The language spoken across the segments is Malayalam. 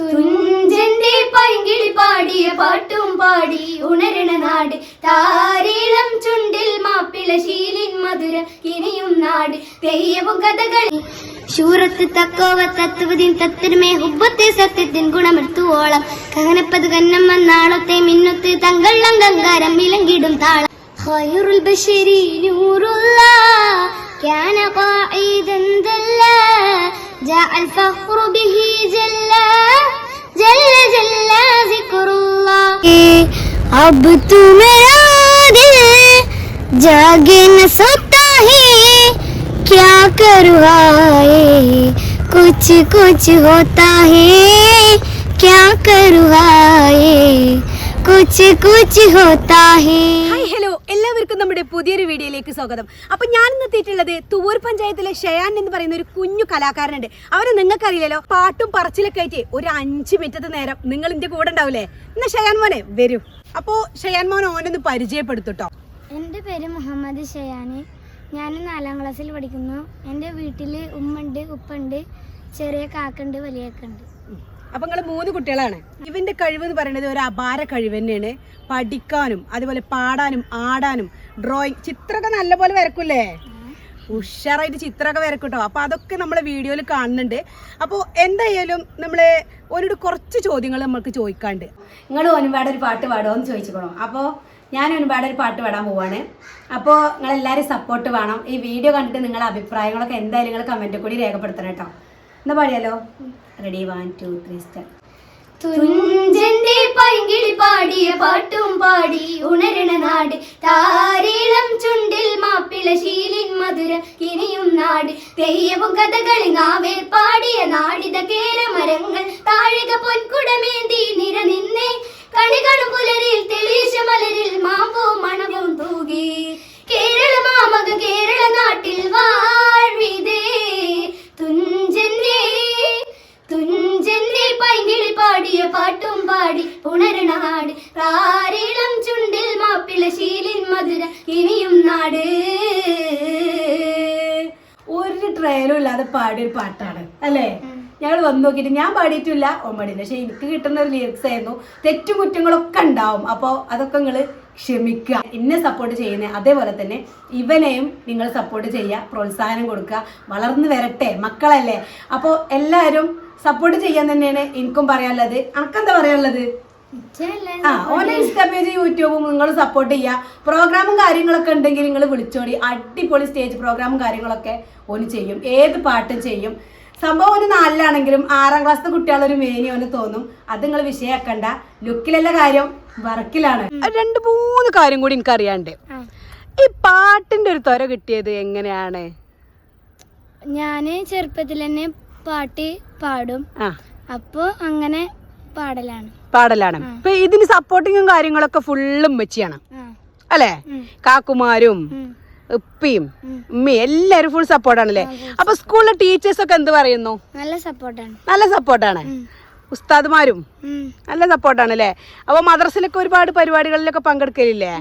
തുഞ്ചന്റെ പൈങ്കിളി പാടിയ പാട്ടും പാടി ഉണരണ നാട്. താരീളം ചുണ്ടിൽ മാപ്പിള ശീലിൻ മധുര ഇനിയും നാട്. തെയ്യവും കഥകൾ ശൂറത്ത് തക്കോവ തത്വദിൻ തത്തിരുമേ ഹുബത്തെ സത്യത്തിൻ ഗുണമെടുത്തുവോളം. കഹനപ്പത് കന്നം വന്നാളത്തെ മിന്നത്ത് തങ്കള്ളം ഗംഗാരം ഇലങ്കിടും താളം. ഹൈറുൽ ബഷരി നൂറുള്ള كان قاعدا دلا جاء الفخر به جلا. جل جلا ذكر الله. अब तो मेरा दिल जागे न सोता है क्या करवाए कुछ कुछ होता है क्या करवाए कुछ कुछ होता है എല്ലാവർക്കും നമ്മുടെ പുതിയൊരു വീഡിയോയിലേക്ക് സ്വാഗതം. അപ്പൊ ഞാൻ ഇന്ന് എത്തിയിട്ടുള്ളത് തൂർ പഞ്ചായത്തിലെ ഷയാൻ എന്ന് പറയുന്ന ഒരു കുഞ്ഞു കലാകാരനുണ്ട്. അവരെ നിങ്ങൾക്കറിയില്ലല്ലോ പാട്ടും പറച്ചിലൊക്കെ ആയിട്ട് ഒരു അഞ്ച് മിനിറ്റത്തെ നേരം നിങ്ങൾ ഇന്റെ കൂടെ ഉണ്ടാവില്ലേ? എന്നാ ഷയാൻ മോനെ വരൂ. അപ്പോ ഷയാൻ മോൻ ഓനൊന്ന് പരിചയപ്പെടുത്തുട്ടോ എന്റെ പേര് മുഹമ്മദ് ഷയാന് ഞാൻ നാലാം ക്ലാസ്സിൽ പഠിക്കുന്നു. എന്റെ വീട്ടിൽ ഉമ്മണ്ട് ഉപ്പുണ്ട് ചെറിയ കാക്കുണ്ട് വലിയക്കുണ്ട് അപ്പൊ നിങ്ങൾ മൂന്ന് കുട്ടികളാണ്. ഇവന്റെ കഴിവ് എന്ന് പറയുന്നത് ഒരു അപാര കഴിവ് തന്നെയാണ്. പഠിക്കാനും അതുപോലെ പാടാനും ആടാനും ഡ്രോയിങ് ചിത്രമൊക്കെ നല്ലപോലെ വരക്കൂലേ ഉഷാറായിട്ട് ചിത്രമൊക്കെ വരക്കൂട്ടോ. അപ്പൊ അതൊക്കെ നമ്മളെ വീഡിയോയിൽ കാണുന്നുണ്ട്. അപ്പോൾ എന്തായാലും നമ്മൾ ഓനോട് കുറച്ച് ചോദ്യങ്ങൾ നമ്മൾക്ക് ചോദിക്കാണ്ട് നിങ്ങൾ ഒരുപാട് ഒരു പാട്ട് പാടുമോ എന്ന് ചോദിച്ചോളൂ അപ്പോൾ ഞാൻ ഒരുപാട് ഒരു പാട്ട് പാടാൻ പോവാണ്. അപ്പോൾ നിങ്ങൾ എല്ലാവരും സപ്പോർട്ട് വേണം. ഈ വീഡിയോ കണ്ടിട്ട് നിങ്ങളുടെ അഭിപ്രായങ്ങളൊക്കെ എന്തായാലും നിങ്ങൾ കമന്റിൽ കൂടി രേഖപ്പെടുത്തണം കേട്ടോ. എന്നാ പാടിയാലോ? Ready one two three start തുഞ്ചന്റെ പൈങ്കിളി പാടിയ പാട്ടും പാടി ഉണരണ നാട്. താരീളം ചുണ്ടിൽ മാപ്പിള ശീലിൻ മധുര ഇനിയും നാട്. തെയ്യവും കഥകളി നാവേ പാടിയ നാടിത കേരമരങ്ങൾ. താഴിക പൊൻകുടമേന്തി നിര പാടിയ ഒരു പാട്ടാണ് അല്ലേ? ഞങ്ങൾ വന്ന് നോക്കിയിട്ട് ഞാൻ പാടിയിട്ടില്ല. പാടിയില്ല പക്ഷെ എനിക്ക് കിട്ടുന്ന ഒരു ലിറിക്സ് ആയിരുന്നു. തെറ്റും കുറ്റങ്ങളൊക്കെ ഉണ്ടാവും. അപ്പോൾ അതൊക്കെ നിങ്ങൾ ക്ഷമിക്കുക. എന്നെ സപ്പോർട്ട് ചെയ്യുന്ന അതേപോലെ തന്നെ ഇവനെയും നിങ്ങൾ സപ്പോർട്ട് ചെയ്യുക. പ്രോത്സാഹനം കൊടുക്കുക. വളർന്നു വരട്ടെ. മക്കളല്ലേ? അപ്പോൾ എല്ലാവരും സപ്പോർട്ട് ചെയ്യാൻ തന്നെയാണ് എനിക്കും പറയാനുള്ളത്. അനക്കെന്താ പറയാനുള്ളത്? ആ ഓൺ ഇൻസ്റ്റാ പേജ് യൂട്യൂബും നിങ്ങൾ സപ്പോർട്ട് ചെയ്യുക പ്രോഗ്രാമും കാര്യങ്ങളൊക്കെ ഉണ്ടെങ്കിൽ നിങ്ങൾ വിളിച്ചോടി അടിപൊളി സ്റ്റേജ് പ്രോഗ്രാമും കാര്യങ്ങളൊക്കെ ഓന് ചെയ്യും. ഏത് പാട്ടും ചെയ്യും. സംഭവം ഒരു നാലിലാണെങ്കിലും ആറാം ക്ലാസ്സിലെ കുട്ടികളൊരു മേനി ഓന് തോന്നും. അത് നിങ്ങൾ വിഷയാക്കണ്ട. ലുക്കിലല്ല കാര്യം വർക്കിലാണ്. രണ്ട് മൂന്ന് കാര്യം കൂടി എനിക്ക് അറിയാണ്ട് ഈ പാട്ടിന്റെ ഒരു ത്വര കിട്ടിയത് എങ്ങനെയാണ്? ഞാൻ ചെറുപ്പത്തിൽ തന്നെ പാട്ട് പാടും. അപ്പോ അങ്ങനെ പാടലാണ്. പാടലാണ്. ഇപ്പൊ ഇതിന് സപ്പോർട്ടിങ്ങും കാര്യങ്ങളൊക്കെ ഫുള്ളും വെച്ചിയാണ് അല്ലേ. കാക്കുമാരും. ഉപ്പിയും ഉമ്മയും എല്ലാരും ഫുൾ സപ്പോർട്ടാണല്ലേ അപ്പൊ സ്കൂളിലെ ടീച്ചേഴ്സ് ഒക്കെ എന്ത് പറയുന്നു? നല്ല സപ്പോർട്ടാണ് നല്ല സപ്പോർട്ടാണ് ഉസ്താദ്മാരും നല്ല സപ്പോർട്ടാണ് അല്ലേ? അപ്പൊ മദ്രസിലൊക്കെ ഒരുപാട് പരിപാടികളിലൊക്കെ പങ്കെടുക്കലില്ലേ?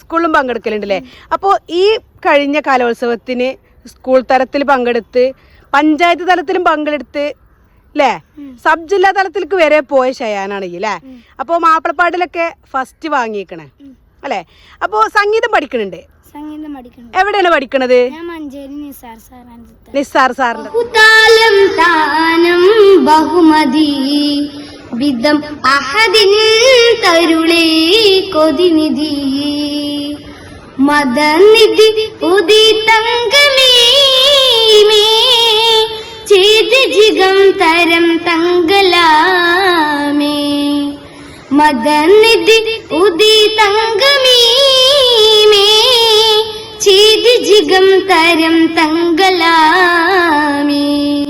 സ്കൂളിലും പങ്കെടുക്കലുണ്ടല്ലേ? അപ്പോൾ ഈ കഴിഞ്ഞ കലോത്സവത്തിന് സ്കൂൾ തലത്തിൽ പങ്കെടുത്ത് പഞ്ചായത്ത് തലത്തിലും പങ്കെടുത്ത് അല്ലേ സബ് ജില്ലാ തലത്തിലേക്ക് വരെ പോയ ഷയാനാണെങ്കിൽ അല്ലേ അപ്പോൾ മാപ്പിളപ്പാട്ടിലൊക്കെ ഫസ്റ്റ് വാങ്ങിയേക്കണേ അല്ലേ? അപ്പോൾ സംഗീതം പഠിക്കണുണ്ട്? സംഗീതം പഠിക്കണം എവിടെയാണ് പഠിക്കണത്? ഞാൻ മഞ്ചേരി നിസാർ സാറാണ് നിസ്സാർ സാറിന്റെ ബഹുതാലം താനം ബഹുമതി വിധം അഹദിൻ തരുളേ കൊതിനിധി. മദനിധി ഉദി തങ്കമേ ചെയ്ത് ജിഗം തരം തങ്കലാമേ. മദനിധി ഉദി തങ്കമീമേ. ചെയ്ത് ജിഗം തരം തങ്കലാമേ.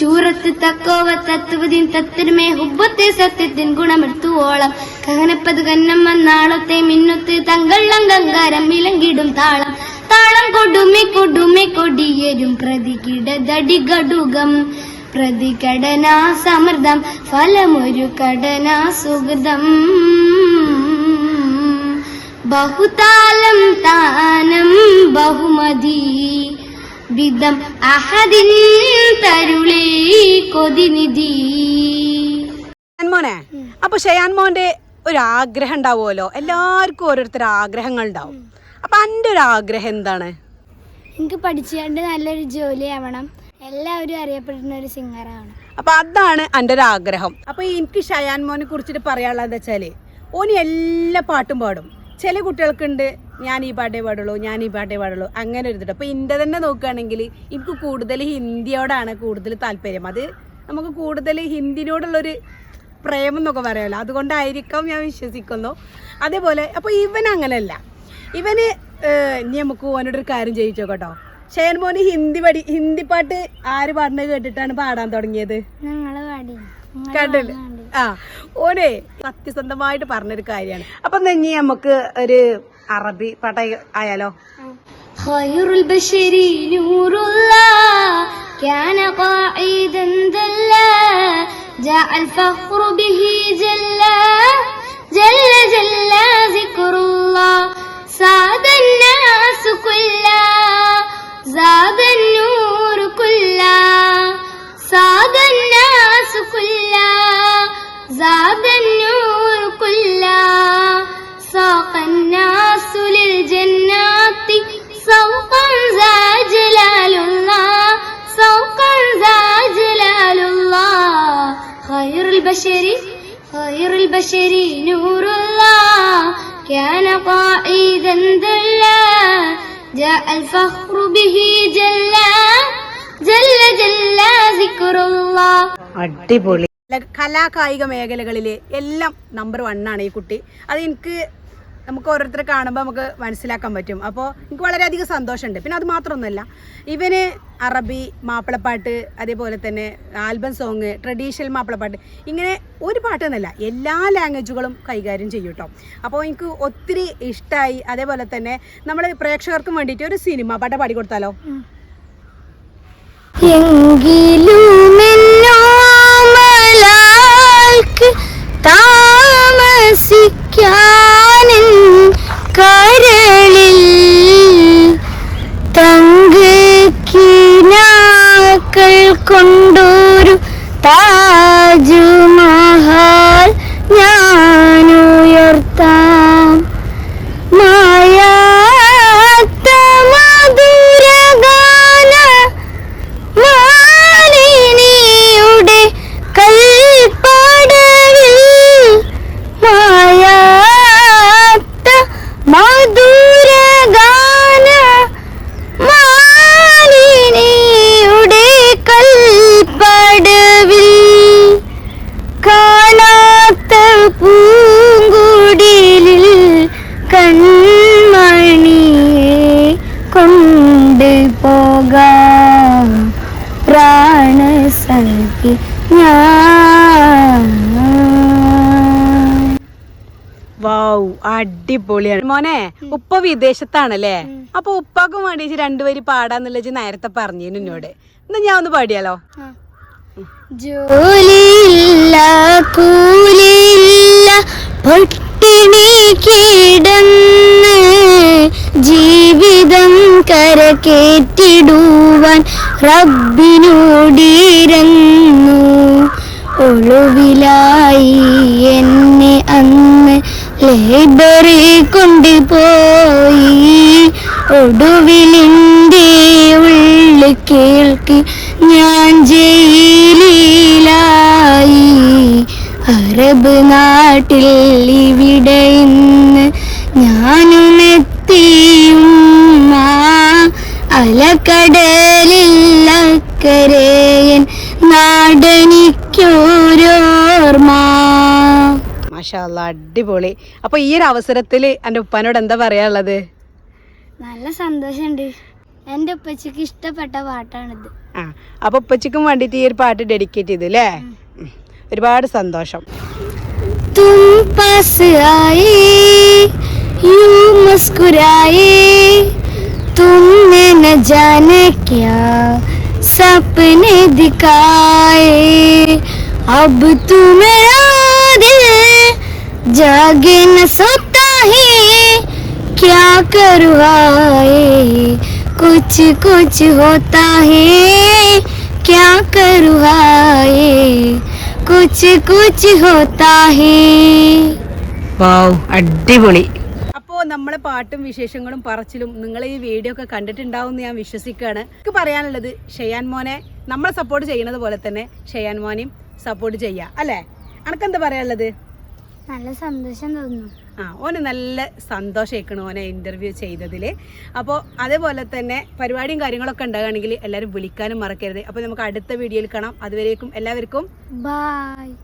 ശൂരത്ത് തക്കോവ തത്വദിൻ തത്തിരുമേ ഹുബത്തെ സത്യത്തിൻ ഗുണമെടുത്തുവോളം കഹനപ്പത് കന്നമ്മ നാളത്തെ മിന്നുത്ത് തങ്കള്ളം ഗംഗാരം വിലങ്കിടും താളം താളം. കൊടുമെ കൊടുമി കൊടിയേരും പ്രതികിടതടി ഗടുകം പ്രതികടനാ സമൃദ്ധം ഫലമൊരു കടനാ സുഹൃതം. ബഹുതാലം താനം ബഹുമതി. വിധം അഹദിൻ തരുളേ കൊതിനിധി. അപ്പൊ ഷയാൻ മോന്റെ ഒരു ആഗ്രഹം ഉണ്ടാവുമല്ലോ? എല്ലാവർക്കും ഓരോരുത്തർ ആഗ്രഹങ്ങൾ ഉണ്ടാവും. അപ്പൊ എന്റെ ഒരു ആഗ്രഹം എന്താണ്? എനിക്ക് പഠിച്ചുകൊണ്ട് നല്ലൊരു ജോലി ആവണം. എല്ലാവരും അറിയപ്പെടുന്ന ഒരു സിംഗർ ആവണം അപ്പൊ അതാണ് എന്റെ ഒരു ആഗ്രഹം. അപ്പൊ എനിക്ക് ഷയാൻ മോനെ കുറിച്ചിട്ട് പറയാനുള്ളത് എന്താ വെച്ചാൽ ഓന് എല്ലാ പാട്ടും പാടും. ചില കുട്ടികൾക്കുണ്ട് ഞാൻ ഈ പാട്ടേ പാടുള്ളൂ ഞാൻ ഈ പാട്ടേ പാടുള്ളൂ അങ്ങനെ ഒരു ഇതുണ്ട്. അപ്പൊ എന്റെ തന്നെ നോക്കുകയാണെങ്കിൽ എനിക്ക് കൂടുതൽ ഹിന്ദിയോടാണ് കൂടുതൽ താല്പര്യം. അത് നമുക്ക് കൂടുതൽ ഹിന്ദിനോടുള്ളൊരു പ്രേമം എന്നൊക്കെ പറയാമല്ലോ അതുകൊണ്ടായിരിക്കാം ഞാൻ വിശ്വസിക്കുന്നു. അതേപോലെ അപ്പോൾ ഇവൻ അങ്ങനെയല്ല ഇവന് ഏഹ്, ഇനി നമുക്ക് ഓനോടൊരു കാര്യം ചെയ്യിച്ചോ കേട്ടോ ഷേൻ മോന് ഹിന്ദി പഠി ഹിന്ദി പാട്ട് ആര് പാടുന്നത് കേട്ടിട്ടാണ് പാടാൻ തുടങ്ങിയത് ഞങ്ങൾ പാടി നിങ്ങള് കണ്ടില്ല പാടാണ്ട്. ആ ഓനെ സത്യസന്ധമായിട്ട് പറഞ്ഞൊരു കാര്യമാണ് അപ്പൊ ഇനി നമുക്ക് ഒരു അറബി പാട്ട ആയാലോ خير البشر نور الله كان قائدا ذلا جاء الفخر به جلا جل جلا زاد النور كلا ساق الناس للجنات سوقا ذا جلال الله سوقا ذا جلال الله خير البشر خير البشر نور الله كان قائدا ذلا جاء الفخر به جلا جل جلا ذكر الله അടിപൊളി കലാ കായിക മേഖലകളിൽ എല്ലാം നമ്പർ വൺ ആണ് ഈ കുട്ടി. അത് എനിക്ക് നമുക്ക് ഓരോരുത്തരെ കാണുമ്പോൾ നമുക്ക് മനസ്സിലാക്കാൻ പറ്റും. അപ്പോൾ എനിക്ക് വളരെയധികം സന്തോഷമുണ്ട്. പിന്നെ അത് മാത്രമൊന്നുമല്ല ഇവന് അറബി മാപ്പിളപ്പാട്ട് അതേപോലെ തന്നെ ആൽബം സോങ് ട്രഡീഷണൽ മാപ്പിളപ്പാട്ട് ഇങ്ങനെ ഒരു പാട്ടെന്നല്ല എല്ലാ ലാംഗ്വേജുകളും കൈകാര്യം ചെയ്യും കേട്ടോ അപ്പോൾ എനിക്ക് ഒത്തിരി ഇഷ്ടമായി അതേപോലെ തന്നെ നമ്മൾ പ്രേക്ഷകർക്കും വേണ്ടിയിട്ട് ഒരു സിനിമ പാട്ട് പാടി കൊടുത്താലോ അടിപൊളിയാണ്. മോനെ ഉപ്പ വിദേശത്താണല്ലേ? അപ്പൊ ഉപ്പാക്കും വേണ്ടി രണ്ടുപേര് പാടാന്നുള്ള നേരത്തെ പറഞ്ഞു എന്നോട് എന്നാ ഞാൻ ഒന്ന് പാടിയാലോ? ജോലിയില്ല കൂലിയില്ല പട്ടിണി കിടന്ന് ജീവിതം കരകേറ്റിടുവാൻ റബ്ബിനോടിരങ്ങു ഒളിവിലായി എന്നെ അന്ന് ലേബറി കൊണ്ടുപോയി. ഒടുവിലിന്റെ ഉള്ളിൽ കേൾക്ക് ഞാൻ ജയിലിലായി. അറബ് നാട്ടിൽ ഇവിടെ ഇന്ന് ഞാനും എത്തിയും. ആ നാടനിക്കോരോർമാ മാഷാല്ല അടിപൊളി അപ്പൊ ഈ ഒരു അവസരത്തിൽ എന്റെ ഉപ്പാനോട് എന്താ പറയാനുള്ളത് നല്ല സന്തോഷമുണ്ട് എൻ്റെ ഉപ്പച്ചക്ക് ഇഷ്ടപ്പെട്ട പാട്ടാണിത് ആ അപ്പൊ ഉപ്പച്ചിക്കും വേണ്ടിട്ട് ഈ ഒരു പാട്ട് ഡെഡിക്കേറ്റ് ചെയ്തു അല്ലേ ഉം. ഒരുപാട് സന്തോഷം तुम पास आए यूं मुस्कुराए तुमने न जाने क्या सपने दिखाए अब तू मेरा दिल जागे न सोता है क्या करूँ आए कुछ कुछ होता है क्या करूँ आए कुछ कुछ होता है വാവ് അടിപൊളി അപ്പോൾ നമ്മളെ പാട്ടും വിശേഷങ്ങളും പറച്ചിലും നിങ്ങൾ ഈ വീഡിയോ ഒക്കെ കണ്ടിട്ടുണ്ടാവും എന്ന് ഞാൻ വിശ്വസിക്കുകയാണ് എനിക്ക് പറയാനുള്ളത് ഷെയാൻ മോനെ നമ്മളെ സപ്പോർട്ട് ചെയ്യുന്നത് പോലെ തന്നെ ഷെയാൻ മോനെയും സപ്പോർട്ട് ചെയ്യുക അല്ലേ അനക്കെന്താ പറയാനുള്ളത് നല്ല സന്തോഷം തോന്നുന്നു. ആ ഓന് നല്ല സന്തോഷമായിക്കണം ഓനെ ഇന്റർവ്യൂ ചെയ്തതിൽ അപ്പോൾ അതേപോലെ തന്നെ പരിപാടിയും കാര്യങ്ങളൊക്കെ ഉണ്ടാകുകയാണെങ്കിൽ എല്ലാവരും വിളിക്കാനും മറക്കരുത്. അപ്പോൾ നമുക്ക് അടുത്ത വീഡിയോയിൽ കാണാം. അതുവരേക്കും എല്ലാവർക്കും ബായ്